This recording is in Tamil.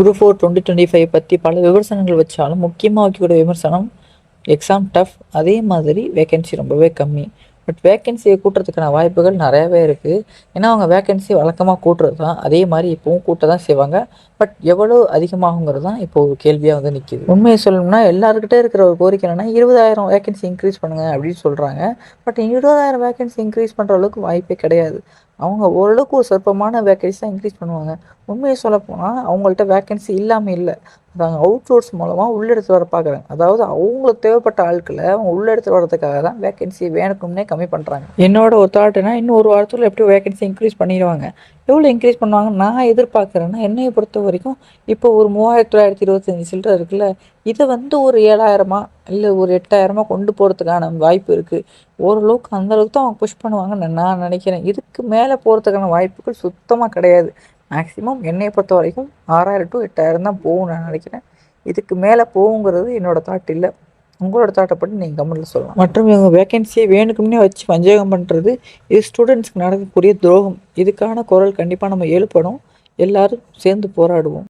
Group four twenty twenty five பற்றி பல விமர்சனங்கள் வச்சாலும் முக்கியமாக வைக்கக்கூடிய விமர்சனம் எக்ஸாம் டஃப் அதே மாதிரி வேகன்சி ரொம்பவே கம்மி. பட் வேகன்சியை கூட்டுறதுக்கான வாய்ப்புகள் நிறையவே இருக்குது ஏன்னா அவங்க வேகன்சி வழக்கமாக கூட்டுறது தான். அதே மாதிரி இப்போவும் கூட்ட தான் செய்வாங்க. பட் எவ்வளோ அதிகமாகுங்கிறது தான் இப்போ ஒரு கேள்வியாக வந்து நிற்கிது உண்மையை சொல்லணும்னா எல்லாருக்கிட்டே இருக்கிற ஒரு கோரிக்கை என்னென்னா இருபதாயிரம் வேகன்சி இன்க்ரீஸ் பண்ணுங்க அப்படின்னு சொல்கிறாங்க பட் இருபதாயிரம் வேகன்சி இன்க்ரீஸ் பண்ணுற அளவுக்கு வாய்ப்பே கிடையாது. அவங்க ஓரளவுக்கு ஒரு சொற்பமான வேக்கன்சி தான் இன்க்ரீஸ் பண்ணுவாங்க. உண்மையை சொல்லப்போனால் அவங்கள்ட்ட வேக்கன்சி இல்லாமல் இல்லை. அதாங்க அவுட் சோர்ஸ் மூலமாக உள்ளெடுத்து வர பார்க்குறாங்க அதாவது அவங்களுக்கு தேவைப்பட்ட ஆட்களை அவங்க உள்ளெடுத்து வர்றதுக்காக தான் வேக்கன்சி வேணுக்கும்னே கம்மி பண்ணுறாங்க என்னோட ஒரு தாட்னா இன்னும் ஒரு வாரத்தில் எப்படி வேக்கன்சி இன்க்ரீஸ் பண்ணிடுவாங்க. எவ்வளோ இன்க்ரீஸ் பண்ணுவாங்க நான் எதிர்பார்க்குறேன்னா என்னையை பொறுத்த வரைக்கும் இப்போ ஒரு மூவாயிரத்தி தொள்ளாயிரத்தி இருபத்தஞ்சி சில்லரை இருக்குல்ல இதை வந்து ஒரு ஏழாயிரமா இல்லை ஒரு எட்டாயிரமா கொண்டு போகிறதுக்கான வாய்ப்பு இருக்குது ஓரளவுக்கு அந்த அளவுக்கு தான் அவங்க புஷ் பண்ணுவாங்கன்னு நான் நினைக்கிறேன். இதுக்கு மேலே போகிறதுக்கான வாய்ப்புகள் சுத்தமாக கிடையாது. மேக்ஸிமம் என்னையை பொறுத்த வரைக்கும் ஆறாயிரம் டு எட்டாயிரம் தான் போகும் நான் நினைக்கிறேன். இதுக்கு மேலே போகுங்கிறது என்னோடய தாட் இல்லை. உங்களோட தாட்டை பற்றி நீங்கள் கமெண்ட்டில் சொல்லலாம். மற்றும் இவங்க வேகன்சியை வேணுக்கும்னே வச்சு பஞ்சகம் பண்ணுறது இது ஸ்டூடெண்ட்ஸ்க்கு நடக்கக்கூடிய துரோகம். இதுக்கான குரல் கண்டிப்பாக நம்ம எழுப்பணும். எல்லோரும் சேர்ந்து போராடுவோம்.